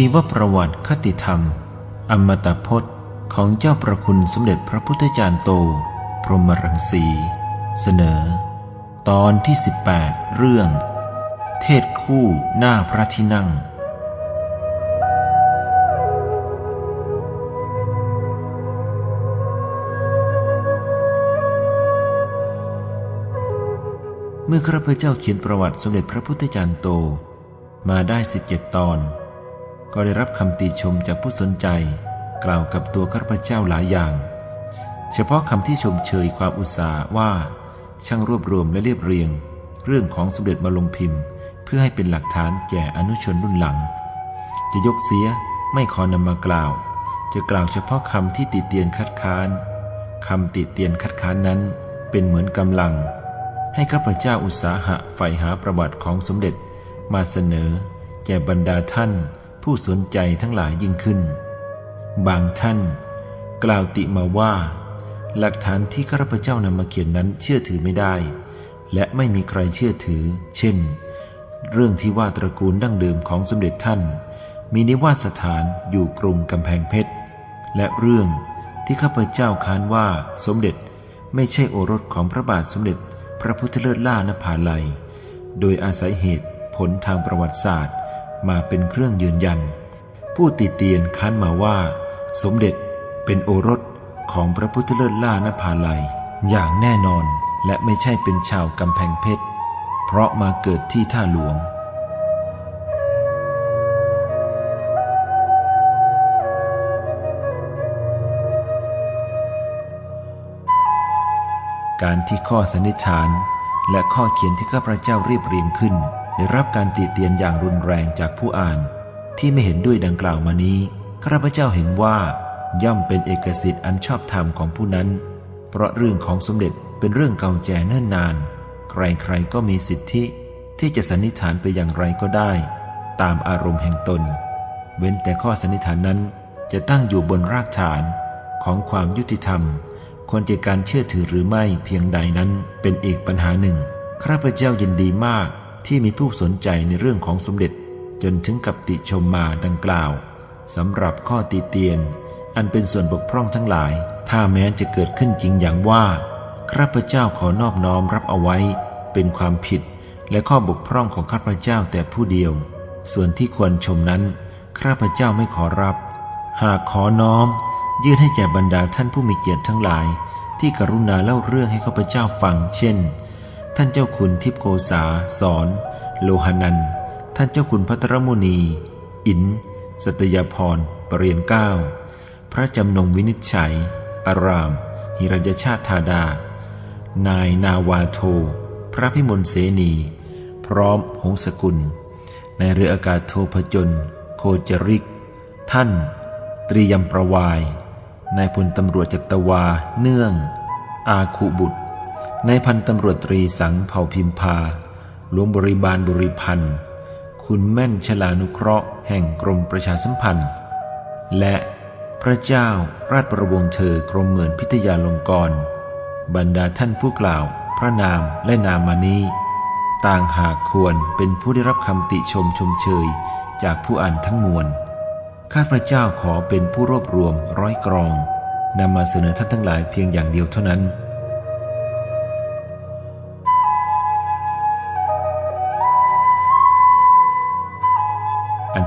ชีวประวัติคติธรรม อมตะพจน์ของเจ้าประคุณสมเด็จพระพุทธจารย์โต พรหมรังสี เสนอ ตอนที่ 18 เรื่อง เทศคู่หน้าพระที่นั่ง เมื่อข้าพเจ้าเขียนประวัติสมเด็จพระพุทธจารย์โตมาได้ 17 ตอน ก็ได้รับคำติชมจากผู้สนใจ กล่าวกับตัวข้าพเจ้าหลายอย่าง เฉพาะคำที่ชมเชยความอุตสาห์ว่า ช่างรวบรวมและเรียบเรียง เรื่องของสมเด็จมาลงพิมพ์ เพื่อให้เป็นหลักฐานแก่อนุชนรุ่นหลัง จะยกเสียไม่ขอนำมากล่าว จะกล่าวเฉพาะคำที่ติเตียนคัดค้านคำติเตียนคัดค้านนั้นเป็นเหมือนกำลัง ให้ข้าพเจ้าอุตสาหะใฝ่หาประวัติของสมเด็จมาเสนอ แก่บรรดาท่าน ผู้สนใจทั้งหลายยิ่งขึ้น บางท่าน กล่าวติมาว่า หลักฐานที่ข้าพเจ้านำมาเขียนนั้นเชื่อถือไม่ได้ และไม่มีใครเชื่อถือ เช่น เรื่องที่ว่าตระกูลดั้งเดิมของสมเด็จท่าน มีนิวาสถานอยู่กรุงกำแพงเพชร และเรื่องที่ข้าพเจ้าค้านว่าสมเด็จไม่ใช่โอรสของพระบาทสมเด็จ พระพุทธเลิศล่านภาลัย โดยอาศัยเหตุผลทางประวัติศาสตร์ มาเป็นเครื่องยืนยัน ผู้ติเตียนค้านมาว่า สมเด็จเป็นโอรสของพระพุทธเลิศล่านภาลัย อย่างแน่นอนและไม่ใช่เป็นชาวกำแพงเพชร เพราะมาเกิดที่ท่าหลวงการที่ข้อสันนิษฐาน และข้อเขียนที่ข้าพเจ้าเรียบเรียงขึ้น ได้รับการติเตียนอย่างรุนแรงจากผู้อ่าน ที่ไม่เห็นด้วยดังกล่าวมานี้ข้าพเจ้าเห็นว่าย่อมเป็นเอกสิทธิ์อันชอบธรรมของผู้นั้น เพราะเรื่องของสมเด็จเป็นเรื่องเก่าแก่เนิ่นนาน ใครๆก็มีสิทธิที่จะสันนิษฐานไปอย่างไรก็ได้ ตามอารมณ์แห่งตน เว้นแต่ข้อสันนิษฐานนั้นจะตั้งอยู่บนรากฐานของความยุติธรรมควรแก่การเชื่อถือหรือไม่เพียงใดนั้นเป็นอีกปัญหาหนึ่งข้าพเจ้ายินดีมาก ที่มีผู้สนใจในเรื่องของสมเด็จจนถึงกับติชมมาดังกล่าวสำหรับข้อตีเตียน อันเป็นส่วนบกพร่องทั้งหลาย ถ้าแม้จะเกิดขึ้นจริงอย่างว่าข้าพเจ้าขอนอบน้อมรับเอาไว้ เป็นความผิดและข้อบกพร่องของข้าพเจ้าแต่ผู้เดียว ส่วนที่ควรชมนั้นข้าพเจ้าไม่ขอรับ หากขอน้อม ยื่นให้แก่บรรดาท่านผู้มีเกียรติทั้งหลาย ที่กรุณาเล่าเรื่องให้ข้าพเจ้าฟัง เช่น ท่านเจ้าคุณทิพโกษาสอน โลหนัน ท่านเจ้าคุณพัทรมุนี อิน สัตยาพรปรเรียนเก้า พระจำนงวินิจฉัย อาราม หิรัญชาติธาดา นายนาวาโท พระพิมลเสนี พร้อมหงสกุล ในเรืออากาศโทพจน โคจริก ท่าน ตรียมประวาย นายพลตำรวจจัตวา เนื่อง อาคุบุตร นายพันตำรวจตรีสังเผ่าพิมพา หลวงบริบาลบริพันธ์ คุณแม่นชลานุเคราะห์แห่งกรมประชาสัมพันธ์ และพระเจ้าราชประวงศ์เธอกรมเหมือนพิทยาลงกรณ์บรรดาท่านผู้กล่าว พระนามและนามมานี้ ต่างหากควรเป็นผู้ได้รับคำติชมชมเชยจากผู้อ่านทั้งมวล ข้าพระเจ้าขอเป็นผู้รวบรวมร้อยกรองนำมาเสนอท่านทั้งหลายเพียงอย่างเดียวเท่านั้น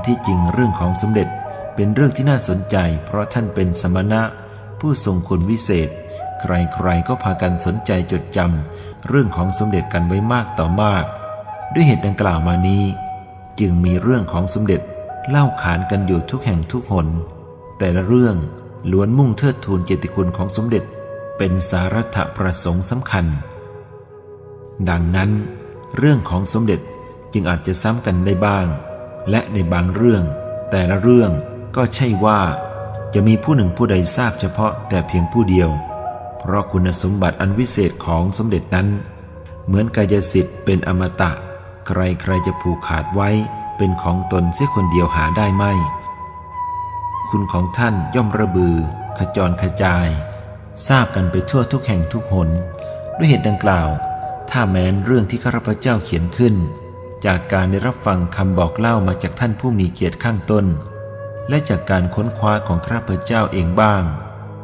ที่จริงเรื่องของสมเด็จเป็นเรื่องที่น่าสนใจ เพราะท่านเป็นสมณะ ผู้ทรงคุณวิเศษ ใครๆก็พากันสนใจจดจำเรื่องของสมเด็จกันไว้มากต่อมาก ด้วยเหตุดังกล่าวมานี้ จึงมีเรื่องของสมเด็จเล่าขานกันอยู่ทุกแห่งทุกหน แต่ละเรื่องล้วนมุ่งเทิดทูนเกียรติคุณของสมเด็จ เป็นสาระประสงค์สำคัญ ดังนั้น เรื่องของสมเด็จจึงอาจจะซ้ำกันได้บ้าง และในบางเรื่อง แต่ละเรื่องก็ใช่ว่า จะมีผู้หนึ่งผู้ใดทราบเฉพาะแต่เพียงผู้เดียว เพราะคุณสมบัติอันวิเศษของสมเด็จนั้น เหมือนกายสิทธิ์เป็นอมตะ ใครใครจะผูกขาดไว้เป็นของตนเสียคนเดียวหาได้ไม่ คุณของท่านย่อมระบือ ขจรขจาย ทราบกันไปทั่วทุกแห่งทุกหน ด้วยเหตุดังกล่าว ถ้าแม้นเรื่องที่ข้าพเจ้าเขียนขึ้น จากการได้รับฟังคำบอกเล่ามาจากท่านผู้มีเกียรติข้างต้น และจากการค้นคว้าของข้าพเจ้าเองบ้าง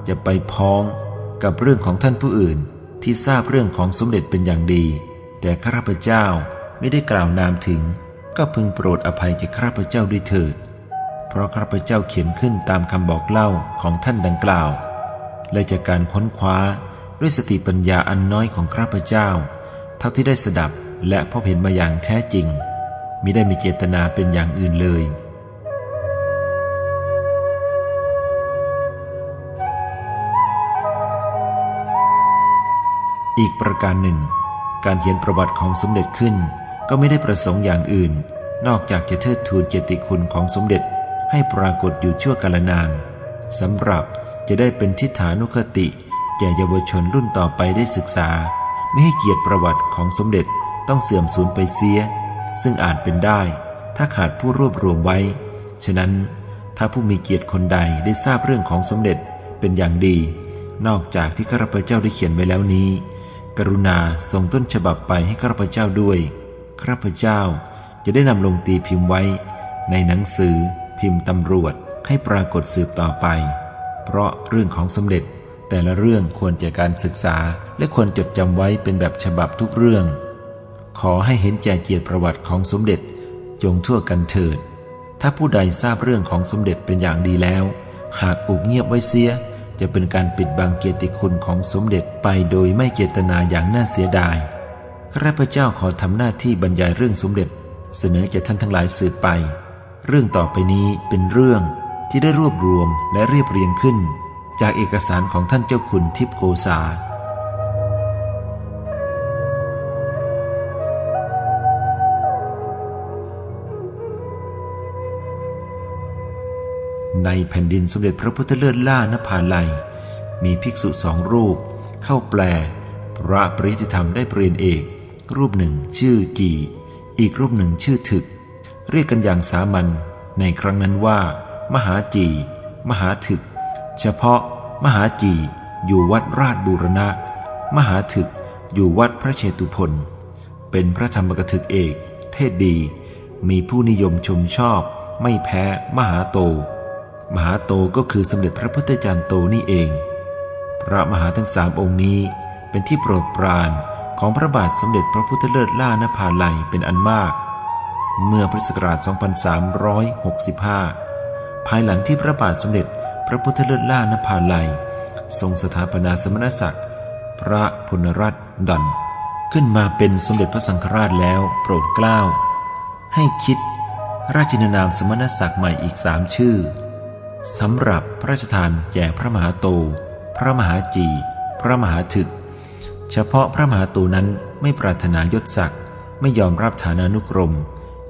จะไปพ้องกับเรื่องของท่านผู้อื่นที่ทราบเรื่องของสมเด็จเป็นอย่างดี แต่ข้าพเจ้าไม่ได้กล่าวนามถึง ก็พึงโปรดอภัยแก่ข้าพเจ้าด้วยเถิด เพราะข้าพเจ้าเขียนขึ้นตามคำบอกเล่าของท่านดังกล่าว และจากการค้นคว้าด้วยสติปัญญาอันน้อยของข้าพเจ้า เท่าที่ได้สดับ และพบเห็นมาอย่างแท้จริงมิได้มีเจตนาเป็นอย่างอื่นเลย อีกประการหนึ่ง การเขียนประวัติของสมเด็จขึ้น ก็ไม่ได้ประสงค์อย่างอื่น นอกจากจะเทิดทูนเกียรติคุณของสมเด็จให้ปรากฏอยู่ชั่วกาลนานสำหรับจะได้เป็นทิฏฐานุคติแก่เยาวชนรุ่นต่อไปได้ศึกษา ไม่ให้เกียรติประวัติของสมเด็จ ต้องเสื่อมสูญไปเสีย ซึ่งอาจเป็นได้ ถ้าขาดผู้รวบรวมไว้ ฉะนั้นถ้าผู้มีเกียรติคนใดได้ทราบเรื่องของสมเด็จเป็นอย่างดี นอกจากที่ข้าพเจ้าได้เขียนไว้แล้วนี้ กรุณาส่งต้นฉบับไปให้ข้าพเจ้าด้วยข้าพเจ้าจะได้นำลงตีพิมพ์ไว้ ในหนังสือ พิมพ์ตำรวจให้ปรากฏสืบต่อไป เพราะเรื่องของสมเด็จแต่ละเรื่องควรแก่การศึกษาและควรจดจำไว้เป็นแบบฉบับทุกเรื่อง ขอให้เห็นแก่เกียรติประวัติของสมเด็จจงทั่วกันเถิด ถ้าผู้ใดทราบเรื่องของสมเด็จเป็นอย่างดีแล้ว หากอุบเงียบไว้เสีย จะเป็นการปิดบังเกียรติคุณของสมเด็จไปโดยไม่เจตนาอย่างน่าเสียดายข้าพเจ้าขอทำหน้าที่บรรยายเรื่องสมเด็จ เสนอแก่ท่านทั้งหลายสืบไป เรื่องต่อไปนี้เป็นเรื่องที่ได้รวบรวมและเรียบเรียงขึ้น จากเอกสารของท่านเจ้าคุณทิพโกษา ในแผ่นดินสมเด็จพระพุทธเลิศล่านภาลัย มีภิกษุสองรูป เข้าแปล พระปริยติธรรมได้ปรริญญาเอก รูปหนึ่งชื่อจีอีกรูปหนึ่งชื่อถึก เรียกกันอย่างสามัญในครั้งนั้นว่า มหาจี มหาถึก เฉพาะ มหาจีอยู่วัดราชบูรณะ มหาถึกอยู่วัดพระเชตุพนเป็นพระธรรมกถึกเอก เทศดี มีผู้นิยมชมชอบ ไม่แพ้มหาโต มหาโตก็คือสมเด็จพระพุทธจารย์โตนี่เอง พระมหาทั้งสามองค์นี้เป็นที่โปรดปรานของพระบาทสมเด็จพระพุทธเลิศล่านภาลัยเป็นอันมาก เมื่อพุทธศักราช 2365 ภายหลังที่พระบาทสมเด็จพระพุทธเลิศล่านภาลัย ทรงสถาปนาสมณศักดิ์ พระพลรัตน์ดอนขึ้นมาเป็นสมเด็จพระสังฆราชแล้วโปรดเกล้า ให้คิดราชินานามสมณศักดิ์ใหม่อีกสามชื่อ สำหรับพระราชทานแก่พระมหาโต พระมหาจี พระมหาถึก เฉพาะพระมหาโตนั้นไม่ปรารถนายศศักดิ์ไม่ยอมรับฐานานุกรม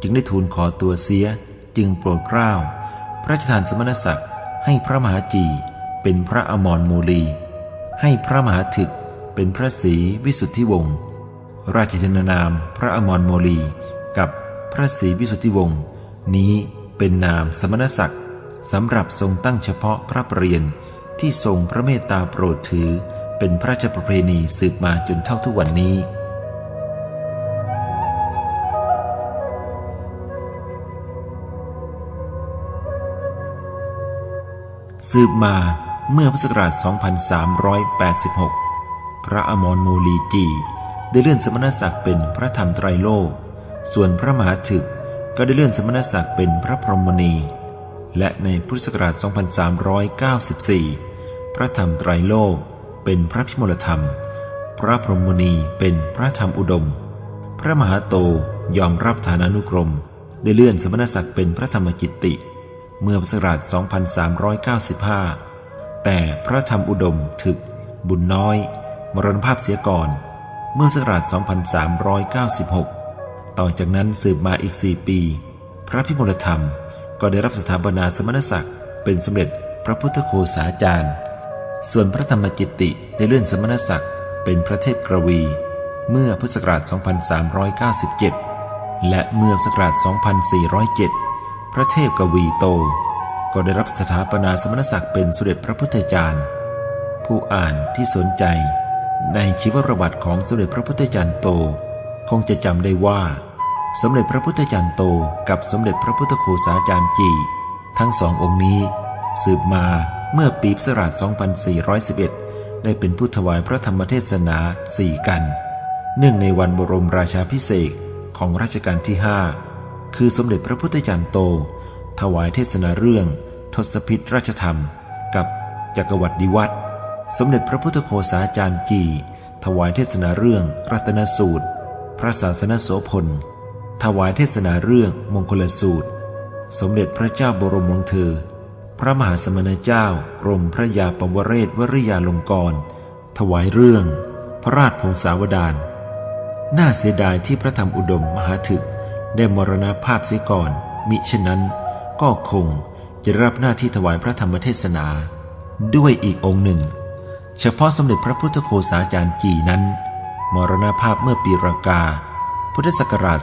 จึงได้ทูลขอตัวเสียจึงโปรดเกล้า พระราชทานสมณศักดิ์ให้พระมหาจีเป็นพระอมรโมลี ให้พระมหาถึกเป็นพระศรีวิสุทธิวงศ์ราชทินานามพระอมรโมลี กับพระศรีวิสุทธิวงศ์นี้เป็นนามสมณศักดิ์ สำหรับทรงตั้งเฉพาะพระประเรียนที่ทรงพระเมตตาโปรดถือ เป็นพระราชประเพณีสืบมาจนเท่าทุกวันนี้ สืบมาเมื่อพุทธศักราช 2386 พระอมรโมลีจี ได้เลื่อนสมณศักดิ์เป็นพระธรรมไตรโลก ส่วนพระมหาถึกก็ได้เลื่อนสมณศักดิ์เป็นพระพรหมณี และในพุทธศักราช 2394 พระธรรมไตรโลกเป็นพระพิมลธรรม พระพรหมณีเป็นพระธรรมอุดม พระมหาโตยอมรับฐานานุกรม ได้เลื่อนสมณศักดิ์เป็นพระธรรมกิตติ เมื่อพุทธศักราช 2395 แต่พระธรรมอุดมถึก บุญน้อย มรณภาพเสียก่อน เมื่อศักราช 2396 ต่อจากนั้นสืบมาอีก 4 ปี พระพิมลธรรม ก็ได้รับสถาปนาสมณศักดิ์เป็นสมเด็จพระพุทธโฆษาจารย์ ส่วนพระธรรมกิตติได้เลื่อนสมณศักดิ์เป็นพระเทพกระวี เมื่อพุทธศักราช 2397 และเมื่อพุทธศักราช 2407 พระเทพกวีโต ก็ได้รับสถาปนาสมณศักดิ์เป็นสมเด็จพระพุทธจารย์ ผู้อ่านที่สนใจในชีวประวัติของสมเด็จพระพุทธจารย์โต คงจะจำได้ว่า สมเด็จพระพุทธจารย์โตกับสมเด็จพระพุทธโฆษาจารย์จี ทั้งสององค์นี้ สืบมาเมื่อปีพศ2411 ได้เป็นผู้ถวายพระธรรมเทศนาสี่กัน เนื่องในวันบรมราชาพิเศษของรัชกาลที่ 5 คือสมเด็จพระพุทธจารย์โต ถวายเทศนาเรื่อง ทศพิธราชธรรม กับจักรวรรดิวัตรสมเด็จพระพุทธโฆษาจารย์จี ถวายเทศนาเรื่องรัตนสูตร พระศาสนโสพล ถวายเทศนาเรื่องมงคลสูตร สมเด็จพระเจ้าบรมวงศ์เธอ พระมหาสมณเจ้ากรมพระยาปวเรศวริยาลงกร ถวายเรื่อง พระราชพงศาวดารน่าเสียดายที่พระธรรมอุดมมหาถึกได้มรณภาพเสียก่อน มิฉะนั้นก็คงจะรับหน้าที่ถวายพระธรรมเทศนา ด้วยอีกองค์หนึ่ง เฉพาะสมเด็จพระพุทธโฆษาจารย์จีนั้น มรณภาพเมื่อปีรากา พุทธศักราช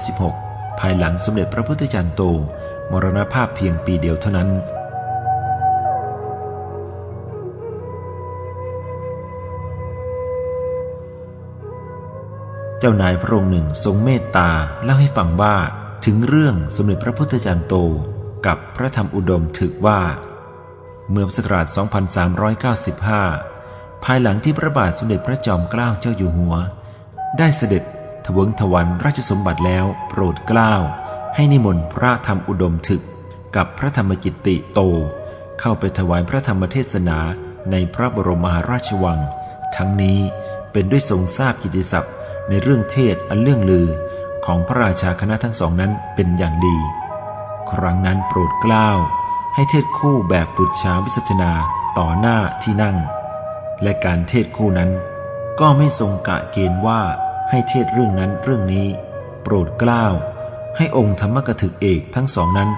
2416 ภายหลังสมเด็จพระพุทธจารย์โต มรณภาพเพียงปีเดียวเท่านั้น เจ้านายพระองค์หนึ่งทรงเมตตาเล่าให้ฟังว่าถึงเรื่องสมเด็จพระพุทธจารย์โตกับพระธรรมอุดมถึกว่า เมื่อพุทธศักราช 2395 ภายหลังที่พระบาทสมเด็จพระจอมเกล้าเจ้าอยู่หัว ได้เสด็จ ถวงถวันราชสมบัติแล้วโปรดเกล้า ให้นิมนต์พระธรรมอุดมถึก กับพระธรรมจิตติโต เข้าไปถวายพระธรรมเทศนาในพระบรมมหาราชวัง ทั้งนี้เป็นด้วยทรงทราบกิตติศัพท์ในเรื่องเทศอันเรื่องลือของพระราชาคณะทั้งสองนั้นเป็นอย่างดี ครั้งนั้นโปรดเกล้า ให้เทศคู่แบบปุจฉาวิสัชนาต่อหน้าที่นั่ง และการเทศคู่นั้น ก็ไม่ทรงกะเกณฑ์ว่า ให้เทศเรื่องนั้นเรื่องนี้ โปรดกล้าว ให้องค์ธรรมกถึกเอกทั้งสองนั้น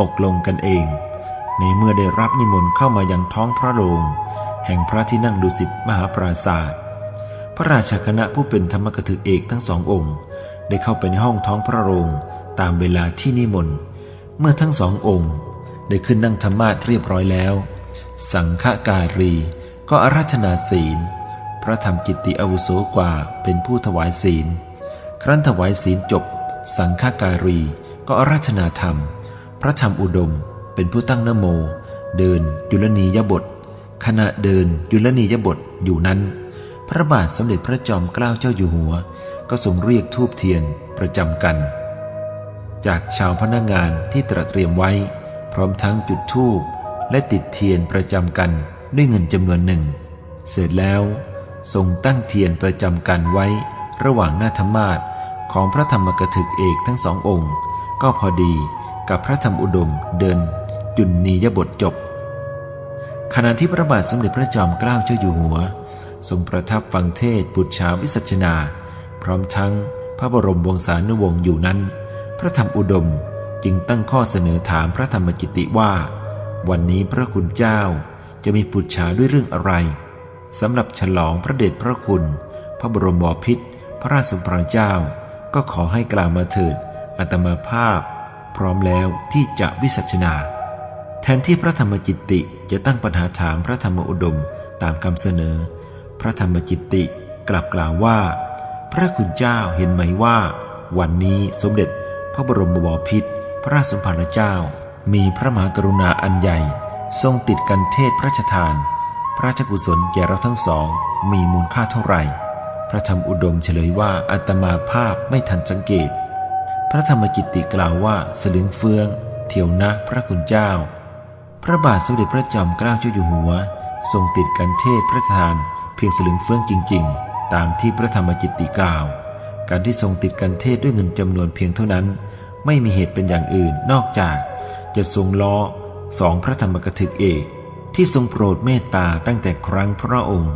ตกลงกันเอง ในเมื่อได้รับนิมนต์เข้ามายังท้องพระโรงแห่งพระที่นั่งดุสิตมหาปราศาสตร์พระราชาคณะผู้เป็นธรรมกถึกเอกทั้งสององค์ ได้เข้าไปในห้องท้องพระโรงตามเวลาที่นิมนต์เมื่อทั้งสององค์ ได้ขึ้นนั่งธรรมาสเรียบร้อยแล้ว สังฆการีก็อาราธนาศีล พระธรรมกิตติอาวุโสกว่าเป็นผู้ถวายศีล ครั้นถวายศีลจบ สังฆการีก็อาราธนาธรรม พระธรรมอุดม เป็นผู้ตั้งนโม เดินยุลนียบท ขณะเดินยุลนียบทอยู่นั้น พระบาทสมเด็จพระจอมเกล้าเจ้าอยู่หัว ก็ทรงเรียกทูบเทียนประจำกัน จากชาวพนักงานที่ตระเตรียมไว้ พร้อมทั้งจุดธูปและติดเทียนประจำกันด้วยเงินจำนวนหนึ่ง เสร็จแล้ว ทรงตั้งเทียนประจำกันไว้ ระหว่างหน้าธรรมาสของพระธรรมกถึกเอกทั้งสององค์ ก็พอดีกับพระธรรมอุดมเดิน จุนนียบทจบ ขณะที่พระบาทสมเด็จพระจอมเกล้าเจ้าอยู่หัว ทรงประทับฟังเทศบุตรชาวิสัชนา พร้อมทั้งพระบรมวงศานุวงศ์อยู่นั้น พระธรรมอุดมจึงตั้งข้อเสนอถามพระธรรมกิติว่า วันนี้พระคุณเจ้าจะมีปุจฉาด้วยเรื่องอะไร สำหรับฉลองพระเดชพระคุณ พระบรมบพิตรพระราชสมภารเจ้า ก็ขอให้กล่าวมาเถิดอัตมาภาพ พร้อมแล้วที่จะวิสัชนา แทนที่พระธรรมจิตติจะตั้งปัญหาถามพระธรรมอุดมตามคำเสนอ พระธรรมจิตติกลับกล่าวว่า พระคุณเจ้าเห็นไหมว่า วันนี้สมเด็จพระบรมบพิตรพระราชสมภารเจ้า มีพระมหากรุณาอันใหญ่ ทรงติดกันเทศพระราชทาน พระราชกุศลแก่เราทั้งสอง มีมูลค่าเท่าไหร่ พระธรรมอุดมเฉลยว่าอัตมาภาพไม่ทันสังเกต พระธรรมกิตติกล่าวว่าสลึงเฟืองเถียวนะพระคุณเจ้า พระบาทสมเด็จพระจอมเกล้าเจ้าอยู่หัว ทรงติดกันเทศพระทานเพียงสลึงเฟืองจริง ๆ ตามที่พระธรรมกิตติกล่าว การที่ทรงติดกันเทศด้วยเงินจำนวนเพียงเท่านั้น ไม่มีเหตุเป็นอย่างอื่นนอกจากจะทรงล้อสองพระธรรมกถึกเอก ที่ทรงโปรดเมตตาตั้งแต่ครั้งพระองค์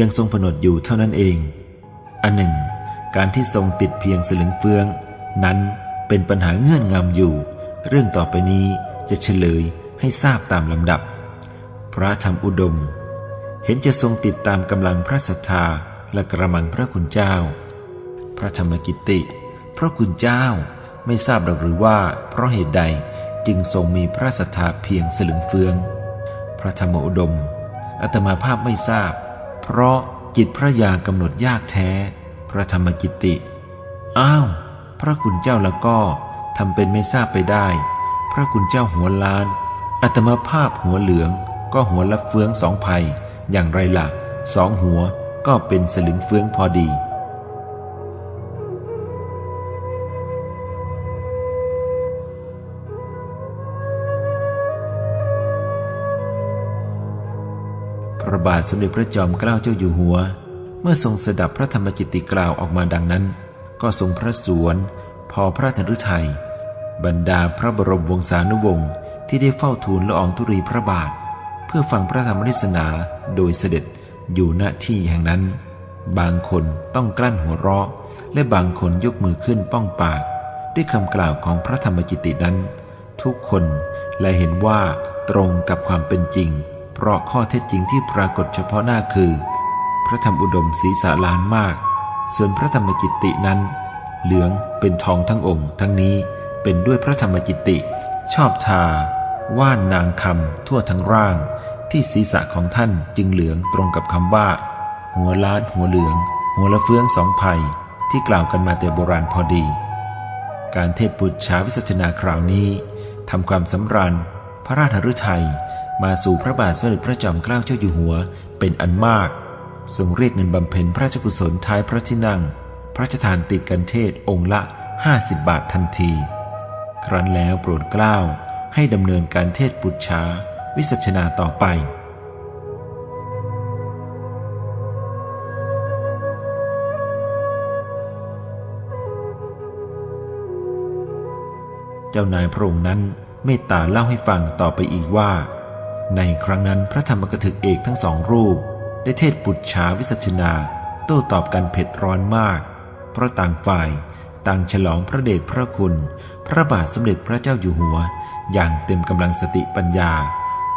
ยังทรงผนวดอยู่เท่านั้นเอง อันหนึ่ง การที่ทรงติดเพียงสลึงเฟือง นั้นเป็นปัญหาเงื่อนงำอยู่ เรื่องต่อไปนี้จะเฉลยให้ทราบตามลำดับ พระธรรมอุดม เห็นจะทรงติดตามกำลังพระศรัทธาและกระมังพระคุณเจ้า พระธรรมกิตติพระคุณเจ้าไม่ทราบหรือว่าเพราะเหตุใดจึงทรงมีพระศรัทธาเพียงสลึงเฟือง พระธรรมอุดมอาตมาภาพไม่ทราบ เพราะจิตพระยากำหนดยากแท้ พระธรรมกิตติ อ้าว พระคุณเจ้าแล้วก็ทำเป็นไม่ทราบไปได้ พระคุณเจ้าหัวล้านอัตมาภาพหัวเหลืองก็หัวละเฟืองสองภัย อย่างไรล่ะสองหัวก็เป็นสลึงเฟืองพอดี ระบาทสมเด็จพระจอมเกล้าเจ้าอยู่หัว เมื่อทรงสดับพระธรรมกิติกล่าวออกมาดังนั้น ก็ทรงพระสวนพอพระทันฤทัยบรรดาพระบรมวงศานุวงศ์ที่ได้เฝ้าทูลละอองธุรีพระบาท เพื่อฟังพระธรรมเทศนาโดยเสด็จอยู่ณที่แห่งนั้น บางคนต้องกลั้นหัวเราะ และบางคนยกมือขึ้นป้องปาก ด้วยคำกล่าวของพระธรรมกิตตินั้น ทุกคนและเห็นว่าตรงกับความเป็นจริง เพราะข้อเท็จจริงที่ปรากฏเฉพาะหน้าคือ พระธรรมอุดมศีรษะล้านมาก ส่วนพระธรรมกิตตินั้น เหลืองเป็นทองทั้งองค์ ทั้งนี้เป็นด้วยพระธรรมกิตติ ชอบทา ว่านนางคำทั่วทั้งร่าง ที่ศีรษะของท่านจึงเหลืองตรงกับคำว่า หัวล้านหัวเหลือง หัวละเฟืองสองภัยที่กล่าวกันมาแต่โบราณพอดี การเทศปุจฉาวิสัชนาคราวนี้ทำความสำราญพระราชฤทัย มาสู่พระบาทสมเด็จพระจอมเกล้าเจ้าอยู่หัวเป็นอันมาก ทรงเรียกเงินบำเพ็ญพระราชกุศลท้ายพระที่นั่ง พระราชทานติดกันเทศองค์ละ 50 บาททันที ครั้นแล้วโปรดเกล้าให้ดำเนินการเทศปุจฉาวิสัชนาต่อไปเจ้านายพระองค์นั้นเมตตาเล่าให้ฟังต่อไปอีกว่า ในครั้งนั้นพระธรรมกถึกเอกทั้งสองรูป ได้เทศปุจฉาวิสัชนา โต้ตอบกันเผ็ดร้อนมาก เพราะต่างฝ่ายต่างฉลองพระเดชพระคุณ พระบาทสมเด็จพระเจ้าอยู่หัว อย่างเต็มกำลังสติปัญญา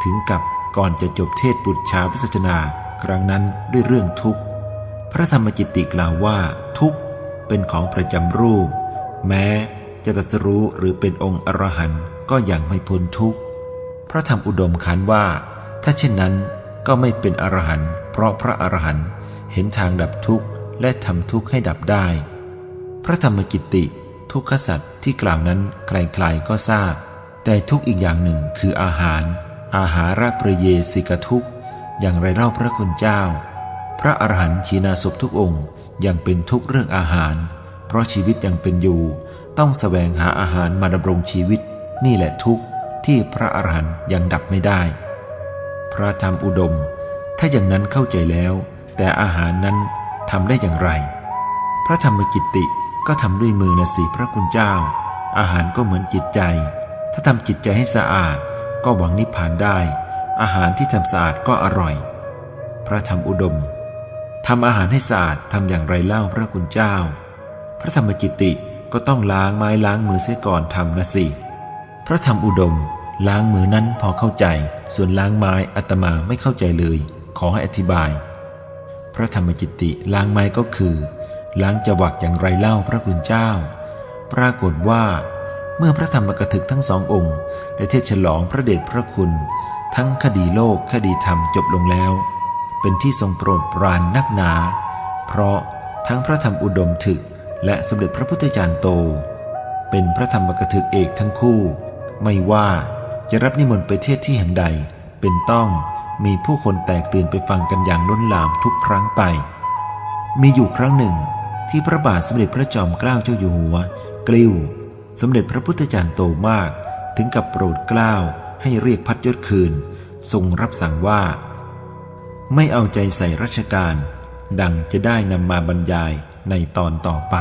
ถึงกับก่อนจะจบเทศปุจฉาวิสัชนา ครั้งนั้นด้วยเรื่องทุกข์ พระธรรมจิตติกล่าวว่าทุกข์เป็นของประจำรูป แม้จะตรัสรู้หรือเป็นองค์อรหันต์ก็ยังไม่พ้นทุกข์ ระธรรมอุดมขันว่า ถ้าเช่นนั้นก็ไม่เป็นอรหันต์เพราะพระอรหันต์เห็นทางดับทุกข์และทำทุกข์ให้ดับได้ พระธรรมกิตติ ทุกขสัตว์ที่กล่าวนั้นใครๆก็ทราบ แต่ทุกข์อีกอย่างหนึ่งคืออาหาร อาหาระประเยสิกทุกข์อย่างไรเล่าพระคุณเจ้า พระอรหันต์ขีณาศพทุกองค์ยังเป็นทุกข์เรื่องอาหาร เพราะชีวิตยังเป็นอยู่ ต้องแสวงหาอาหารมาดำรงชีวิต นี่แหละทุกข์ ที่พระอรหันต์ยังดับไม่ได้ พระธรรมอุดม ถ้าอย่างนั้นเข้าใจแล้ว แต่อาหารนั้นทำได้อย่างไร พระธรรมกิตติก็ทำด้วยมือนะสิพระคุณเจ้า อาหารก็เหมือนจิตใจ ถ้าทำจิตใจให้สะอาด ก็หวังนิพพานได้ อาหารที่ทำสะอาดก็อร่อย พระธรรมอุดมทำอาหารให้สะอาดทำอย่างไรเล่าพระคุณเจ้า พระธรรมกิตติก็ต้องล้างไม้ล้างมือเสียก่อนทำนะสิ พระธรรมอุดม ล้างมือนั้นพอเข้าใจ ส่วนล้างไม้อัตมาไม่เข้าใจเลย ขอให้อธิบาย พระธรรมจิตติล้างไม้ก็คือ ล้างจวักอย่างไรเล่าพระคุณเจ้า ปรากฏว่า เมื่อพระธรรมกถึกทั้งสององค์ได้เทศฉลองพระเดชพระคุณ ทั้งคดีโลกคดีธรรมจบลงแล้ว เป็นที่ทรงโปรดปรานนักหนา เพราะทั้งพระธรรมอุดมถึกและสมเด็จพระพุทธจารย์โต เป็นพระธรรมกถึกเอกทั้งคู่ ไม่ว่าจะรับนิมนต์ไปเทศที่แห่งใด เป็นต้องมีผู้คนแตกตื่นไปฟังกันอย่างล้นหลามทุกครั้งไป มีอยู่ครั้งหนึ่ง ที่พระบาทสมเด็จพระจอมเกล้าเจ้าอยู่หัว กลิ้ว สมเด็จพระพุทธจารย์โตมาก ถึงกับโปรดเกล้าให้เรียกพัดยศคืน ทรงรับสั่งว่า ไม่เอาใจใส่ราชการ ดังจะได้นำมาบรรยายในตอนต่อไป